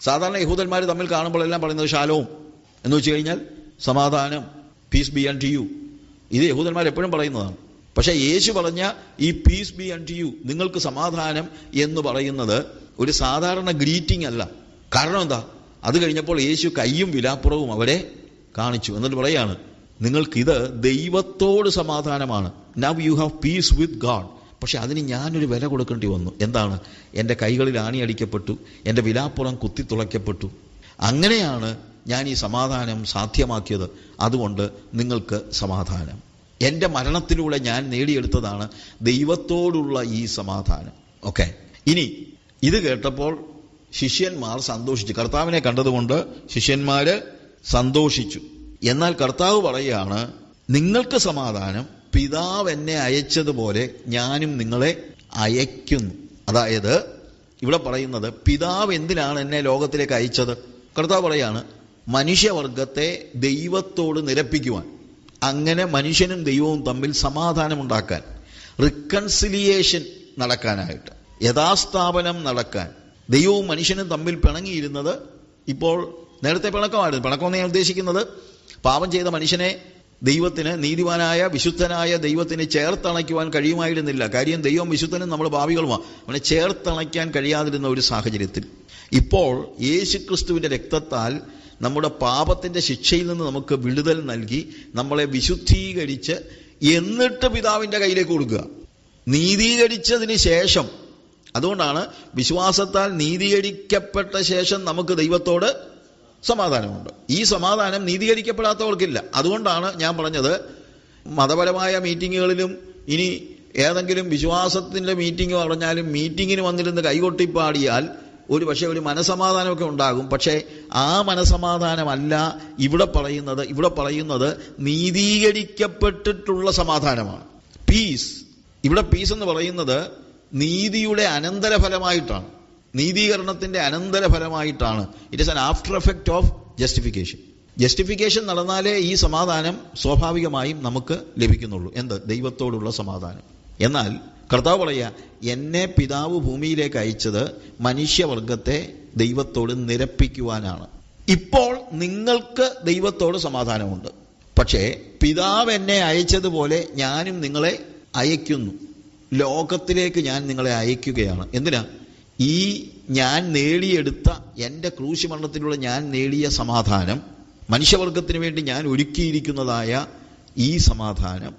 സാധാരണ യഹൂദന്മാർ തമ്മിൽ കാണുമ്പോൾ എല്ലാം പറയുന്നത് ശാലവും എന്ന് വെച്ച് കഴിഞ്ഞാൽ സമാധാനം പീസ് ബി ആൻഡ് യു ഇത് യഹൂദന്മാർ എപ്പോഴും പറയുന്നതാണ്. പക്ഷേ യേശു പറഞ്ഞ ഈ പീസ് ബി ആൻഡ് യു നിങ്ങൾക്ക് സമാധാനം എന്ന് പറയുന്നത് ഒരു സാധാരണ ഗ്രീറ്റിംഗ് അല്ല. കാരണം എന്താ? അത് കഴിഞ്ഞപ്പോൾ യേശു കയ്യും വിലാപ്പുറവും അവരെ കാണിച്ചു. എന്നിട്ട് പറയാണ് നിങ്ങൾക്കിത് ദൈവത്തോട് സമാധാനമാണ്. Now you have peace with God പക്ഷെ അതിന് ഞാനൊരു വില കൊടുക്കേണ്ടി വന്നു. എന്താണ്? എന്റെ കൈകളിൽ ആണിയടിക്കപ്പെട്ടു എന്റെ വിലാപ്പുറം കുത്തിത്തുളയ്ക്കപ്പെട്ടു അങ്ങനെയാണ് ഞാൻ ഈ സമാധാനം സാധ്യമാക്കിയത്. അതുകൊണ്ട് നിങ്ങൾക്ക് സമാധാനം. എന്റെ മരണത്തിലൂടെ ഞാൻ നേടിയെടുത്തതാണ് ദൈവത്തോടുള്ള ഈ സമാധാനം. ഓക്കെ. ഇനി ഇത് കേട്ടപ്പോൾ ശിഷ്യന്മാർ സന്തോഷിച്ചു. കർത്താവിനെ കണ്ടതുകൊണ്ട് ശിഷ്യന്മാര് സന്തോഷിച്ചു. എന്നാൽ കർത്താവ് പറയുകയാണ് നിങ്ങൾക്ക് സമാധാനം പിതാവ് എന്നെ അയച്ചതുപോലെ ഞാനും നിങ്ങളെ അയക്കുന്നു. അതായത് ഇവിടെ പറയുന്നത് പിതാവ് എന്തിനാണ് എന്നെ ലോകത്തിലേക്ക് അയച്ചത്? കർത്താവ് പറയാണ് മനുഷ്യവർഗത്തെ ദൈവത്തോട് നിരപ്പിക്കുവാൻ അങ്ങനെ മനുഷ്യനും ദൈവവും തമ്മിൽ സമാധാനമുണ്ടാക്കാൻ റിക്കൺസിലിയേഷൻ നടക്കാനായിട്ട് യഥാസ്ഥാപനം നടക്കാൻ ദൈവവും മനുഷ്യനും തമ്മിൽ പിണങ്ങിയിരുന്നത് ഇപ്പോൾ നേരത്തെ പിണക്കമായിരുന്നു. പിണക്കമെന്ന് ഞാൻ ഉദ്ദേശിക്കുന്നത് പാപം ചെയ്ത മനുഷ്യനെ ദൈവത്തിന് നീതിവാനായ വിശുദ്ധനായ ദൈവത്തിന് ചേർത്തണയ്ക്കുവാൻ കഴിയുമായിരുന്നില്ല. കാര്യം ദൈവം വിശുദ്ധനും നമ്മൾ ഭാവികളുമാണ്. അവനെ ചേർത്തണയ്ക്കാൻ കഴിയാതിരുന്ന ഒരു സാഹചര്യത്തിൽ. ഇപ്പോൾ യേശുക്രിസ്തുവിന്റെ രക്തത്താൽ നമ്മുടെ പാപത്തിന്റെ ശിക്ഷയിൽ നിന്ന് നമുക്ക് വിടുതൽ നൽകി നമ്മളെ വിശുദ്ധീകരിച്ച് എന്നിട്ട് പിതാവിന്റെ കയ്യിലേക്ക് കൊടുക്കുക. നീതീകരിച്ചതിന് ശേഷം അതുകൊണ്ടാണ് വിശ്വാസത്താൽ നീതീകരിക്കപ്പെട്ട ശേഷം നമുക്ക് ദൈവത്തോട് സമാധാനമുണ്ട്. ഈ സമാധാനം നീതീകരിക്കപ്പെടാത്തവർക്കില്ല. അതുകൊണ്ടാണ് ഞാൻ പറഞ്ഞത് മതപരമായ മീറ്റിങ്ങുകളിലും ഇനി ഏതെങ്കിലും വിശ്വാസത്തിന്റെ മീറ്റിംഗ് പറഞ്ഞാലും മീറ്റിങ്ങിന് വന്നിരുന്ന് കൈകൊട്ടിപ്പാടിയാൽ ഒരു പക്ഷേ ഒരു മനസമാധാനമൊക്കെ ഉണ്ടാകും. പക്ഷേ ആ മനസമാധാനമല്ല ഇവിടെ പറയുന്നത്. ഇവിടെ പറയുന്നത് നീതീകരിക്കപ്പെട്ടിട്ടുള്ള സമാധാനമാണ്. പീസ് ഇവിടെ പീസ് എന്ന് പറയുന്നത് നീതിയുടെ അനന്തരഫലമായിട്ടാണ്. നീതീകരണത്തിന്റെ അനന്തരഫലമായിട്ടാണ്. It is an after effect of justification justification നടന്നാലേ ഈ സമാധാനം സ്വാഭാവികമായും നമുക്ക് ലഭിക്കുന്നുള്ളൂ. എന്ത്? ദൈവത്തോടുള്ള സമാധാനം. എന്നാൽ കർത്താവ് പറയുക എന്നെ പിതാവ് ഭൂമിയിലേക്ക് അയച്ചത് മനുഷ്യവർഗത്തെ ദൈവത്തോട് നിരപ്പിക്കുവാനാണ്. ഇപ്പോൾ നിങ്ങൾക്ക് ദൈവത്തോട് സമാധാനമുണ്ട്. പക്ഷേ പിതാവ് എന്നെ അയച്ചതുപോലെ ഞാനും നിങ്ങളെ അയക്കുന്നു ലോകത്തിലേക്ക് ഞാൻ നിങ്ങളെ അയക്കുകയാണ്. എന്തിനാ? ഈ ഞാൻ നേടിയെടുത്ത എന്റെ ക്രൂശ് മരണത്തിലൂടെ ഞാൻ നേടിയ സമാധാനം മനുഷ്യവർഗത്തിന് വേണ്ടി ഞാൻ ഒരുക്കിയിരിക്കുന്നതായ ഈ സമാധാനം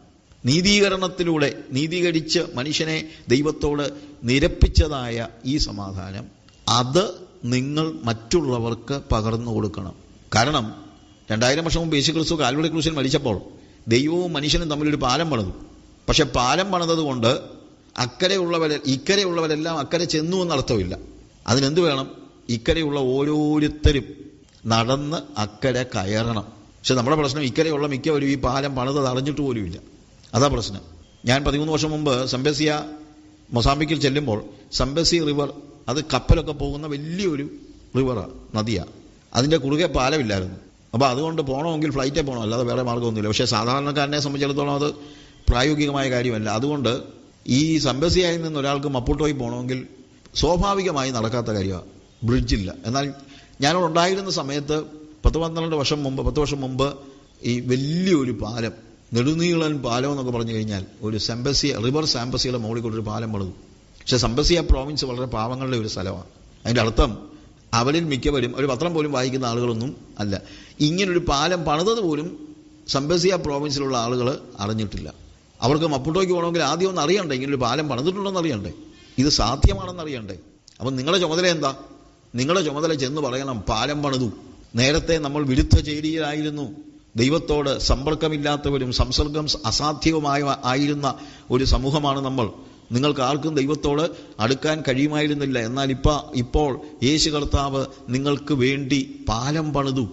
നീതീകരണത്തിലൂടെ നീതീകരിച്ച് മനുഷ്യനെ ദൈവത്തോട് നിരപ്പിച്ചതായ ഈ സമാധാനം അത് നിങ്ങൾ മറ്റുള്ളവർക്ക് പകർന്നു കൊടുക്കണം. കാരണം രണ്ടായിരം വർഷം മുമ്പ് യേശു ക്രിസ്തു കാൽവടി ക്രൂശിൽ മരിച്ചപ്പോൾ ദൈവവും മനുഷ്യനും തമ്മിലൊരു പാലം പണിതു. പക്ഷെ പാലം പണിതത് കൊണ്ട് അക്കരെയുള്ളവരെ ഇക്കരെയുള്ളവരെല്ലാം അക്കരെ ചെന്നു എന്നർത്ഥമില്ല അതിനെന്ത് വേണം? ഇക്കരെയുള്ള ഓരോരുത്തരും നടന്ന് അക്കരെ കയറണം. പക്ഷെ നമ്മുടെ പ്രശ്നം ഇക്കരെയുള്ള മിക്കവരും ഈ പാലം പണിത് തടഞ്ഞിട്ട് പോലുമില്ല അതാ പ്രശ്നം. ഞാൻ പതിമൂന്ന് വർഷം മുമ്പ് സംബസിയ മൊസാമ്പിക്കിൽ ചെല്ലുമ്പോൾ സംബസി റിവർ അത് കപ്പലൊക്കെ പോകുന്ന വലിയൊരു റിവറാണ് നദിയാണ് അതിന്റെ കുറുകെ പാലമില്ലായിരുന്നു. അപ്പോൾ അതുകൊണ്ട് പോകണമെങ്കിൽ ഫ്ലൈറ്റേ പോകണം അല്ലാതെ വേറെ മാർഗമൊന്നുമില്ല. പക്ഷേ സാധാരണക്കാരനെ സംബന്ധിച്ചിടത്തോളം അത് പ്രായോഗികമായ കാര്യമല്ല. അതുകൊണ്ട് ഈ സംബസിയായി നിന്ന് ഒരാൾക്ക് മപ്പൂട്ടോയി പോകണമെങ്കിൽ സ്വാഭാവികമായി നടക്കാത്ത കാര്യമാണ് ബ്രിഡ്ജില്ല എന്നാൽ ഞാനവിടെ ഉണ്ടായിരുന്ന സമയത്ത് പത്ത് പന്ത്രണ്ട് വർഷം മുമ്പ് പത്ത് വർഷം മുമ്പ് ഈ വലിയൊരു പാലം നെടുനീളൻ പാലം എന്നൊക്കെ പറഞ്ഞു കഴിഞ്ഞാൽ ഒരു സംബസിയ റിവർ സാമ്പസിയുടെ മുകളിൽ കൊണ്ടൊരു പാലം പണിതു. പക്ഷെ സംബസിയ പ്രോവിൻസ് വളരെ പാവങ്ങളുടെ ഒരു സ്ഥലമാണ്. അതിന്റെ അർത്ഥം അവരിൽ മിക്കവരും ഒരു പത്രം പോലും വായിക്കുന്ന ആളുകളൊന്നും അല്ല. ഇങ്ങനൊരു പാലം പണിതത് പോലും സംബസിയ പ്രോവിൻസിലുള്ള ആളുകൾ അറിഞ്ഞിട്ടില്ല. അവർക്ക് മപ്പുട്ടോയ്ക്ക് പോകണമെങ്കിൽ ആദ്യം ഒന്ന് അറിയണ്ടേ? ഇങ്ങനെ ഒരു പാലം പണിതിട്ടുണ്ടെന്ന് അറിയണ്ടേ? ഇത് സാധ്യമാണെന്ന് അറിയണ്ടേ? അപ്പം നിങ്ങളുടെ ചുമതല എന്താ? നിങ്ങളുടെ ചുമതല ചെന്ന് പറയണം പാലം പണിതു. നേരത്തെ നമ്മൾ വിരുദ്ധ ചേരിയിലായിരുന്നു. ദൈവത്തോട് സമ്പർക്കമില്ലാത്തവരും സംസർഗം അസാധ്യവുമായ ആയിരുന്ന ഒരു സമൂഹമാണ് നമ്മൾ. നിങ്ങൾക്ക് ആർക്കും ദൈവത്തോട് അടുക്കാൻ കഴിയുമായിരുന്നില്ല. എന്നാൽ ഇപ്പ ഇപ്പോൾ യേശു കർത്താവ് നിങ്ങൾക്ക് വേണ്ടി പാലം പണിതു.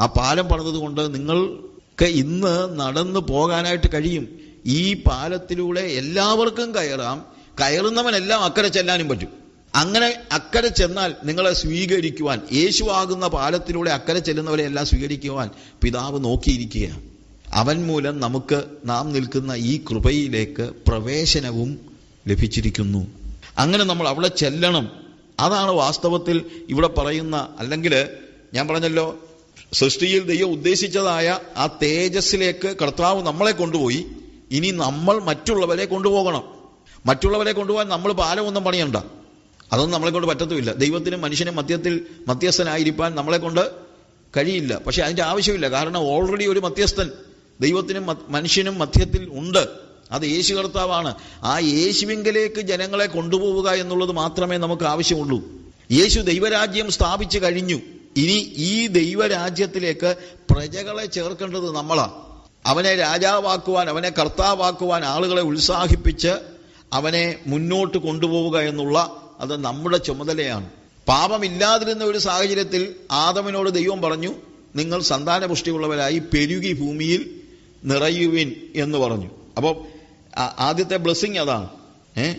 ആ പാലം പണിതുകൊണ്ട് നിങ്ങൾക്ക് ഇന്ന് നടന്നു പോകാനായിട്ട് കഴിയും. ഈ പാലത്തിലൂടെ എല്ലാവർക്കും കയറാം. കയറുന്നവനെല്ലാം അക്കരെ ചെല്ലാനും പറ്റും. അങ്ങനെ അക്കരെ ചെന്നാൽ നിങ്ങളെ സ്വീകരിക്കുവാൻ യേശുവാകുന്ന പാലത്തിലൂടെ അക്കരെ ചെല്ലുന്നവരെ എല്ലാം സ്വീകരിക്കുവാൻ പിതാവ് നോക്കിയിരിക്കുകയാണ്. അവൻ മൂലം നമുക്ക് നാം നിൽക്കുന്ന ഈ കൃപയിലേക്ക് പ്രവേശനവും ലഭിച്ചിരിക്കുന്നു. അങ്ങനെ നമ്മൾ അവിടെ ചെല്ലണം. അതാണ് വാസ്തവത്തിൽ ഇവിടെ പറയുന്ന അല്ലെങ്കിൽ ഞാൻ പറഞ്ഞല്ലോ സൃഷ്ടിയിൽ ദൈവം ഉദ്ദേശിച്ചതായ ആ തേജസ്സിലേക്ക് കർത്താവ് നമ്മളെ കൊണ്ടുപോയി. ഇനി നമ്മൾ മറ്റുള്ളവരെ കൊണ്ടുപോകണം. മറ്റുള്ളവരെ കൊണ്ടുപോകാൻ നമ്മൾ പാലമൊന്നും പണിയണ്ട. അതൊന്നും നമ്മളെ കൊണ്ട് പറ്റത്തുമില്ല. ദൈവത്തിനും മനുഷ്യനും മധ്യത്തിൽ മധ്യസ്ഥനായിരിക്കാൻ നമ്മളെ കൊണ്ട് കഴിയില്ല. പക്ഷെ അതിന്റെ ആവശ്യമില്ല. കാരണം ഓൾറെഡി ഒരു മധ്യസ്ഥൻ ദൈവത്തിനും മനുഷ്യനും മധ്യത്തിൽ ഉണ്ട്. അത് യേശു കർത്താവാണ്. ആ യേശുവിങ്കലേക്ക് ജനങ്ങളെ കൊണ്ടുപോവുക എന്നുള്ളത് മാത്രമേ നമുക്ക് ആവശ്യമുള്ളൂ. യേശു ദൈവരാജ്യം സ്ഥാപിച്ചു കഴിഞ്ഞു. ഇനി ഈ ദൈവരാജ്യത്തിലേക്ക് പ്രജകളെ ചേർക്കേണ്ടത് നമ്മളാ. അവനെ രാജാവാക്കുവാൻ അവനെ കർത്താവാക്കുവാൻ ആളുകളെ ഉത്സാഹിപ്പിച്ച് അവനെ മുന്നോട്ട് കൊണ്ടുപോവുക എന്നുള്ള അത് നമ്മുടെ ചുമതലയാണ്. പാപമില്ലാതിരുന്ന ഒരു സാഹചര്യത്തിൽ ആദമിനോട് ദൈവം പറഞ്ഞു നിങ്ങൾ സന്താനപുഷ്ടിയുള്ളവരായി പെരുകി ഭൂമിയിൽ നിറയുവിൻ എന്ന് പറഞ്ഞു. അപ്പോൾ ആദ്യത്തെ ബ്ലെസ്സിങ് അതാണ്. ഏ?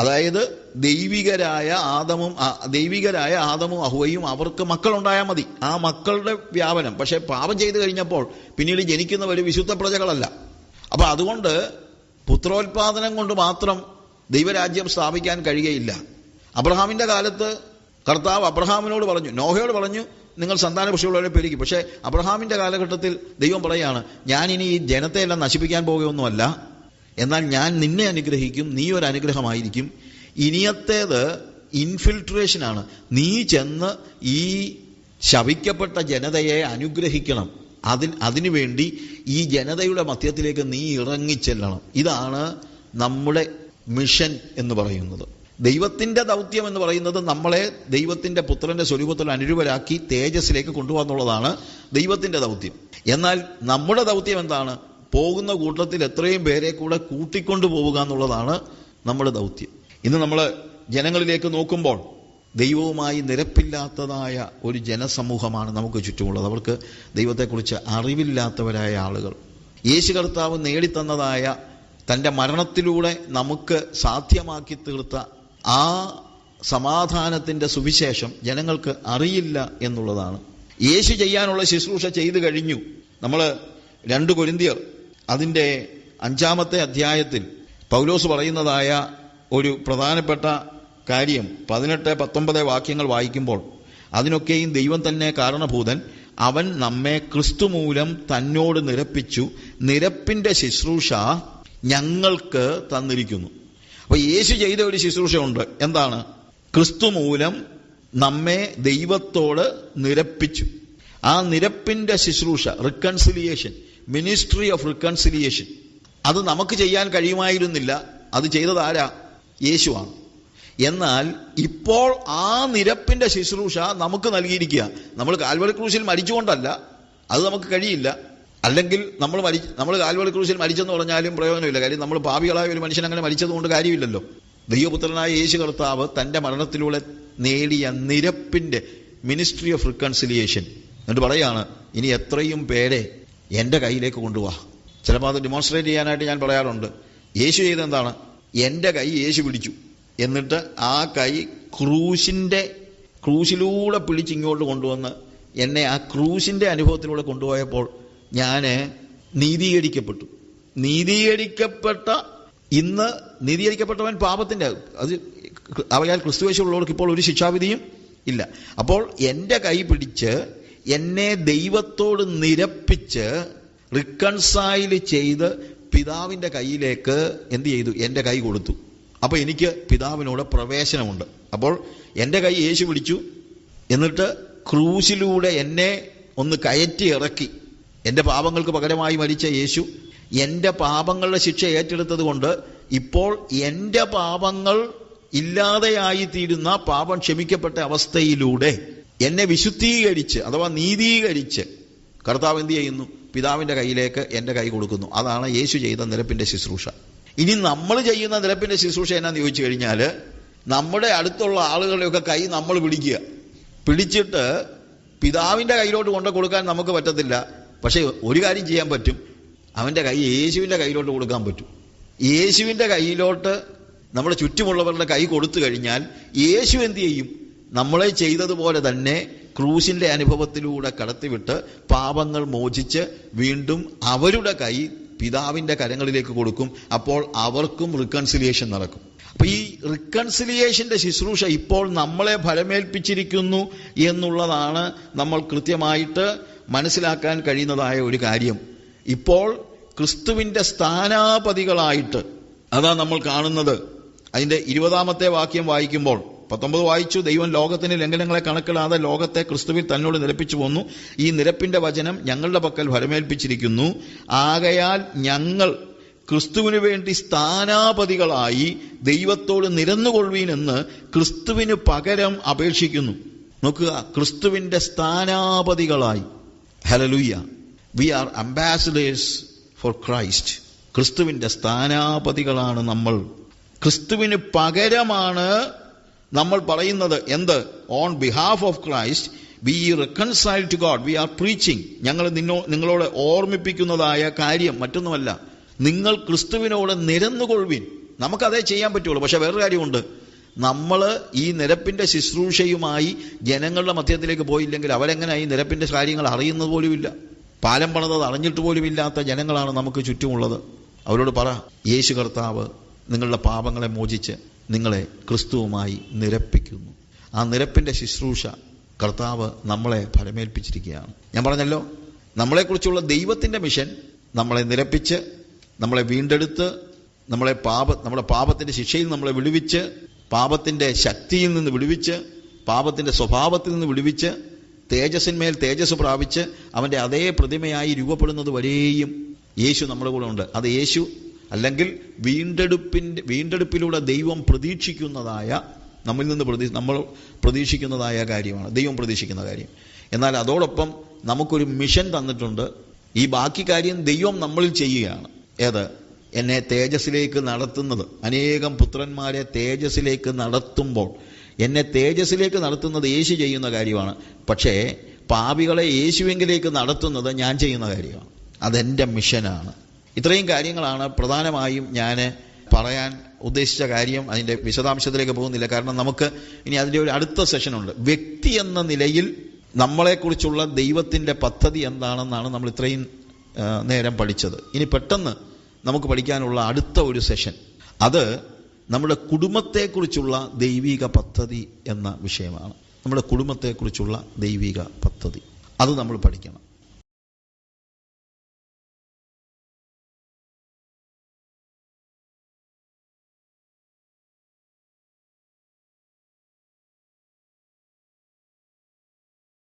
അതായത് ദൈവികരായ ആദമും ദൈവികരായ ആദമും അഹുവയും അവർക്ക് മക്കളുണ്ടായാൽ മതി. ആ മക്കളുടെ വ്യാപനം. പക്ഷെ പാപം ചെയ്തു കഴിഞ്ഞപ്പോൾ പിന്നീട് ജനിക്കുന്നവർ വിശുദ്ധ പ്രജകളല്ല. അപ്പൊ അതുകൊണ്ട് പുത്രോത്പാദനം കൊണ്ട് മാത്രം ദൈവരാജ്യം സ്ഥാപിക്കാൻ കഴിയുകയില്ല. അബ്രഹാമിന്റെ കാലത്ത് കർത്താവ് അബ്രഹാമിനോട് പറഞ്ഞു നോഹയോട് പറഞ്ഞു നിങ്ങൾ സന്താന പുഷ്ടിയുള്ളവരെ പെരുകി പക്ഷേ അബ്രഹാമിന്റെ കാലഘട്ടത്തിൽ ദൈവം പറയാണ് ഞാൻ ഇനി ഈ ജനത്തെ എല്ലാം നശിപ്പിക്കാൻ പോകുകയൊന്നുമല്ല എന്നാൽ ഞാൻ നിന്നെ അനുഗ്രഹിക്കും നീ ഒരു അനുഗ്രഹമായിരിക്കും. ഇനിയത്തേത് ഇൻഫിൽട്രേഷനാണ് നീ ചെന്ന് ഈ ശവിക്കപ്പെട്ട ജനതയെ അനുഗ്രഹിക്കണം. അതിൽ അതിനുവേണ്ടി ഈ ജനതയുടെ മധ്യത്തിലേക്ക് നീ ഇറങ്ങിച്ചെല്ലണം. ഇതാണ് നമ്മുടെ മിഷൻ എന്ന് പറയുന്നത്. ദൈവത്തിന്റെ ദൗത്യം എന്ന് പറയുന്നത് നമ്മളെ ദൈവത്തിന്റെ പുത്രന്റെ സ്വരൂപത്തിൽ അനുരൂപരാക്കി തേജസ്സിലേക്ക് കൊണ്ടുപോകാന്നുള്ളതാണ് ദൈവത്തിന്റെ ദൗത്യം. എന്നാൽ നമ്മുടെ ദൗത്യം എന്താണ്? പോകുന്ന കൂട്ടത്തിൽ എത്രയും പേരെ കൂടെ കൂട്ടിക്കൊണ്ടു പോവുക എന്നുള്ളതാണ് നമ്മുടെ ദൗത്യം. ഇന്ന് നമ്മൾ ജനങ്ങളിലേക്ക് നോക്കുമ്പോൾ ദൈവവുമായി നിരപ്പില്ലാത്തതായ ഒരു ജനസമൂഹമാണ് നമുക്ക് ചുറ്റുമുള്ളത്. അവർക്ക് ദൈവത്തെക്കുറിച്ച് അറിവില്ലാത്തവരായ ആളുകൾ. യേശു കർത്താവ് നേടിത്തന്നതായ തന്റെ മരണത്തിലൂടെ നമുക്ക് സാധ്യമാക്കി തീർത്ത ആ സമാധാനത്തിന്റെ സുവിശേഷം ജനങ്ങൾക്ക് അറിയില്ല എന്നുള്ളതാണ്. യേശു ചെയ്യാനുള്ള ശുശ്രൂഷ ചെയ്തു കഴിഞ്ഞു. നമ്മൾ രണ്ട് കൊരിന്തിയർ അതിന്റെ അഞ്ചാമത്തെ അധ്യായത്തിൽ പൗലോസ് പറയുന്നതായ ഒരു പ്രധാനപ്പെട്ട കാര്യം പതിനെട്ട് പത്തൊമ്പത് വാക്യങ്ങൾ വായിക്കുമ്പോൾ അതിനൊക്കെയും ദൈവം തന്നെ കാരണഭൂതൻ അവൻ നമ്മെ ക്രിസ്തു മൂലം തന്നോട് നിരപ്പിച്ചു നിരപ്പിന്റെ ശുശ്രൂഷ ഞങ്ങൾക്ക് തന്നിരിക്കുന്നു. അപ്പോൾ യേശു ചെയ്ത ഒരു ശുശ്രൂഷയുണ്ട്. എന്താണ്? ക്രിസ്തു മൂലം നമ്മെ ദൈവത്തോട് നിരപ്പിച്ചു. ആ നിരപ്പിന്റെ ശുശ്രൂഷ റിക്കൺസിലിയേഷൻ മിനിസ്ട്രി ഓഫ് റിക്കൺസിലിയേഷൻ അത് നമുക്ക് ചെയ്യാൻ കഴിയുമായിരുന്നില്ല. അത് ചെയ്തത് ആരാ? യേശുവാണ്. എന്നാൽ ഇപ്പോൾ ആ നിരപ്പിന്റെ ശുശ്രൂഷ നമുക്ക് നൽകിയിരിക്കുക. നമ്മൾ കാൽവറി ക്രൂശിൽ മരിച്ചുകൊണ്ടല്ല. അത് നമുക്ക് കഴിയില്ല. അല്ലെങ്കിൽ നമ്മൾ മരി നമ്മൾ കാൽവറി ക്രൂശിൽ മരിച്ചെന്ന് പറഞ്ഞാലും പ്രയോജനമില്ല. കാര്യം നമ്മൾ പാപികളായ ഒരു മനുഷ്യൻ അങ്ങനെ മരിച്ചതുകൊണ്ട് കാര്യമില്ലല്ലോ. ദൈവപുത്രനായ യേശു കർത്താവ് തന്റെ മരണത്തിലൂടെ നേടിയ നിരപ്പിന്റെ മിനിസ്ട്രി ഓഫ് റിക്കൺസിലിയേഷൻ എന്നിട്ട് പറയാണ് ഇനി എത്രയും പേരെ എന്റെ കയ്യിലേക്ക് കൊണ്ടുപോവാ ചിലപ്പോൾ അത് ഡിമോൺസ്ട്രേറ്റ് ചെയ്യാനായിട്ട് ഞാൻ പറയാറുണ്ട്. യേശു ചെയ്തെന്താണ്? എന്റെ കൈ യേശു പിടിച്ചു. എന്നിട്ട് ആ കൈ ക്രൂശിന്റെ ക്രൂശിലൂടെ പിടിച്ച് ഇങ്ങോട്ട് കൊണ്ടുവന്ന് എന്നെ ആ ക്രൂശിന്റെ അനുഭവത്തിലൂടെ കൊണ്ടുപോയപ്പോൾ ഞാൻ നീതീകരിക്കപ്പെട്ടു. നീതീകരിക്കപ്പെട്ട ഇന്ന് നീതീകരിക്കപ്പെട്ടവൻ പാപത്തിന്റെ അത് അവയാൽ ക്രിസ്തുവേശുള്ളവർക്ക് ഇപ്പോൾ ഒരു ശിക്ഷാവിധിയും ഇല്ല. അപ്പോൾ എന്റെ കൈ പിടിച്ച് എന്നെ ദൈവത്തോട് നിരപ്പിച്ച് റിക്കൺസൈൽ ചെയ്ത് പിതാവിന്റെ കയ്യിലേക്ക് എന്ത് ചെയ്തു? എന്റെ കൈ കൊടുത്തു. അപ്പോൾ എനിക്ക് പിതാവിനോട് പ്രവേശനമുണ്ട്. അപ്പോൾ എന്റെ കൈ യേശു പിടിച്ചു. എന്നിട്ട് ക്രൂശിലൂടെ എന്നെ ഒന്ന് കയറ്റി ഇറക്കി. എന്റെ പാപങ്ങൾക്ക് പകരമായി മരിച്ച യേശു എന്റെ പാപങ്ങളുടെ ശിക്ഷ ഏറ്റെടുത്തത് കൊണ്ട് ഇപ്പോൾ എന്റെ പാപങ്ങൾ ഇല്ലാതെയായിത്തീരുന്ന പാപം ക്ഷമിക്കപ്പെട്ട അവസ്ഥയിലൂടെ എന്നെ വിശുദ്ധീകരിച്ച് അഥവാ നീതീകരിച്ച് കർത്താവ് എന്ത് ചെയ്യുന്നു? പിതാവിന്റെ കയ്യിലേക്ക് എന്റെ കൈ കൊടുക്കുന്നു. അതാണ് യേശു ചെയ്ത നിരപ്പിന്റെ ശുശ്രൂഷ. ഇനി നമ്മൾ ചെയ്യുന്ന നിരപ്പിന്റെ ശുശ്രൂഷ എന്നാന്ന് ചോദിച്ചു കഴിഞ്ഞാൽ നമ്മുടെ അടുത്തുള്ള ആളുകളുടെയൊക്കെ കൈ നമ്മൾ പിടിക്കുക. പിടിച്ചിട്ട് പിതാവിന്റെ കയ്യിലോട്ട് കൊണ്ടു കൊടുക്കാൻ നമുക്ക് പറ്റത്തില്ല. പക്ഷേ ഒരു കാര്യം ചെയ്യാൻ പറ്റും. അവന്റെ കൈ യേശുവിന്റെ കയ്യിലോട്ട് കൊടുക്കാൻ പറ്റും. യേശുവിന്റെ കയ്യിലോട്ട് നമ്മുടെ ചുറ്റുമുള്ളവരുടെ കൈ കൊടുത്തു കഴിഞ്ഞാൽ യേശു എന്ത് ചെയ്യും? നമ്മളെ ചെയ്തതുപോലെ തന്നെ ക്രൂശിന്റെ അനുഭവത്തിലൂടെ കടത്തിവിട്ട് പാപങ്ങൾ മോചിച്ച് വീണ്ടും അവരുടെ കൈ പിതാവിന്റെ കരങ്ങളിലേക്ക് കൊടുക്കും. അപ്പോൾ അവർക്കും റിക്കൺസിലിയേഷൻ നടക്കും. അപ്പൊ ഈ റിക്കൺസിലിയേഷന്റെ ശുശ്രൂഷ ഇപ്പോൾ നമ്മളെ ഫലമേൽപ്പിച്ചിരിക്കുന്നു എന്നുള്ളതാണ് നമ്മൾ കൃത്യമായിട്ട് മനസ്സിലാക്കാൻ കഴിയുന്നതായ ഒരു കാര്യം. ഇപ്പോൾ ക്രിസ്തുവിന്റെ സ്ഥാനാപതികളായിട്ട് അതാ നമ്മൾ കാണുന്നത്. അതിന്റെ ഇരുപതാമത്തെ വാക്യം വായിക്കുമ്പോൾ പത്തൊമ്പത് വായിച്ചു ദൈവം ലോകത്തിന് ലംഘനങ്ങളെ കണക്കിടാതെ ലോകത്തെ ക്രിസ്തുവിൽ തന്നോട് നിരപ്പിച്ചു പോന്നു. ഈ നിരപ്പിന്റെ വചനം ഞങ്ങളുടെ പക്കൽ ഫലമേൽപ്പിച്ചിരിക്കുന്നു ആകയാൽ ഞങ്ങൾ ക്രിസ്തുവിനു വേണ്ടി സ്ഥാനാപതികളായി ദൈവത്തോട് നിരന്നുകൊള്ളുവീനെന്ന് ക്രിസ്തുവിന് പകരം അപേക്ഷിക്കുന്നു. നോക്കുക ക്രിസ്തുവിന്റെ സ്ഥാനാപതികളായി. ഹലലുയ്യ we are ambassadors for Christ ക്രിസ്തുവിന്റെ സ്ഥാനാപതികളാണ് നമ്മൾ. ക്രിസ്തുവിന് പകരമാണ് നമ്മൾ പറയുന്നത് എന്ത്? On behalf of Christ we reconcile to God we are preaching ഞങ്ങൾ നിന്നോ നിങ്ങളോട് ഓർമ്മിപ്പിക്കുന്നതായ കാര്യം മറ്റൊന്നുമല്ല. നിങ്ങൾ ക്രിസ്തുവിനോട് നിരന്നുകൊള്ളുവിൻ. നമുക്കതേ ചെയ്യാൻ പറ്റുള്ളൂ. പക്ഷെ വേറൊരു കാര്യമുണ്ട്. നമ്മൾ ഈ നിരപ്പിന്റെ ശുശ്രൂഷയുമായി ജനങ്ങളുടെ മധ്യത്തിലേക്ക് പോയില്ലെങ്കിൽ അവരെങ്ങനെ ഈ നിരപ്പിന്റെ കാര്യങ്ങൾ അറിയുന്നത് പോലുമില്ല? പാലം പണിതത് അറിഞ്ഞിട്ട് പോലുമില്ലാത്ത ജനങ്ങളാണ് നമുക്ക് ചുറ്റുമുള്ളത്. അവരോട് പറ യേശു കർത്താവ് നിങ്ങളുടെ പാപങ്ങളെ മോചിച്ച് നിങ്ങളെ ക്രിസ്തുവുമായി നിരപ്പിക്കുന്നു. ആ നിരപ്പിന്റെ ശുശ്രൂഷ കർത്താവ് നമ്മളെ ഫലമേൽപ്പിച്ചിരിക്കുകയാണ് ഞാൻ പറഞ്ഞല്ലോ നമ്മളെക്കുറിച്ചുള്ള ദൈവത്തിന്റെ മിഷൻ നമ്മളെ നിരപ്പിച്ച് നമ്മളെ വീണ്ടെടുത്ത് നമ്മളെ പാപ നമ്മുടെ പാപത്തിന്റെ ശിക്ഷയിൽ നമ്മളെ വിടുവിച്ച് പാപത്തിന്റെ ശക്തിയിൽ നിന്ന് വിടുവിച്ച് പാപത്തിന്റെ സ്വഭാവത്തിൽ നിന്ന് വിടുവിച്ച് തേജസ്സിന്മേൽ തേജസ് പ്രാപിച്ച് അവന്റെ അതേ പ്രതിമയായി രൂപപ്പെടുന്നത് വരെയും യേശു നമ്മുടെ കൂടെ ഉണ്ട്. അത് യേശു അല്ലെങ്കിൽ വീണ്ടെടുപ്പിന്റെ വീണ്ടെടുപ്പിലൂടെ ദൈവം പ്രതീക്ഷിക്കുന്നതായ നമ്മിൽ നിന്ന് പ്രതീ നമ്മൾ പ്രതീക്ഷിക്കുന്നതായ കാര്യമാണ്. ദൈവം പ്രതീക്ഷിക്കുന്ന കാര്യം. എന്നാൽ അതോടൊപ്പം നമുക്കൊരു മിഷൻ തന്നിട്ടുണ്ട്. ഈ ബാക്കി കാര്യം ദൈവം നമ്മളിൽ ചെയ്യുകയാണ്. ഏത്? എന്നെ തേജസ്സിലേക്ക് നടത്തുന്നത്. അനേകം പുത്രന്മാരെ തേജസ്സിലേക്ക് നടത്തുമ്പോൾ. എന്നെ തേജസ്സിലേക്ക് നടത്തുന്നത് യേശു ചെയ്യുന്ന കാര്യമാണ്. പക്ഷേ പാപികളെ യേശുവെങ്കിലേക്ക് നടത്തുന്നത് ഞാൻ ചെയ്യുന്ന കാര്യമാണ്. അതെന്റെ മിഷനാണ്. ഇത്രയും കാര്യങ്ങളാണ് പ്രധാനമായും ഞാൻ പറയാൻ ഉദ്ദേശിച്ച കാര്യം അതിന്റെ വിശദാംശത്തിലേക്ക് പോകുന്നില്ല. കാരണം നമുക്ക് ഇനി അതിന്റെ ഒരു അടുത്ത സെഷനുണ്ട് വ്യക്തി എന്ന നിലയിൽ നമ്മളെക്കുറിച്ചുള്ള ദൈവത്തിന്റെ പദ്ധതി എന്താണെന്നാണ് നമ്മൾ ഇത്രയും നേരം പഠിച്ചത്. ഇനി പെട്ടെന്ന് നമുക്ക് പഠിക്കാനുള്ള അടുത്ത ഒരു സെഷൻ അത് നമ്മുടെ കുടുംബത്തെക്കുറിച്ചുള്ള ദൈവിക പദ്ധതി എന്ന വിഷയമാണ്. നമ്മുടെ കുടുംബത്തെക്കുറിച്ചുള്ള ദൈവിക പദ്ധതി. അത് നമ്മൾ പഠിക്കണം.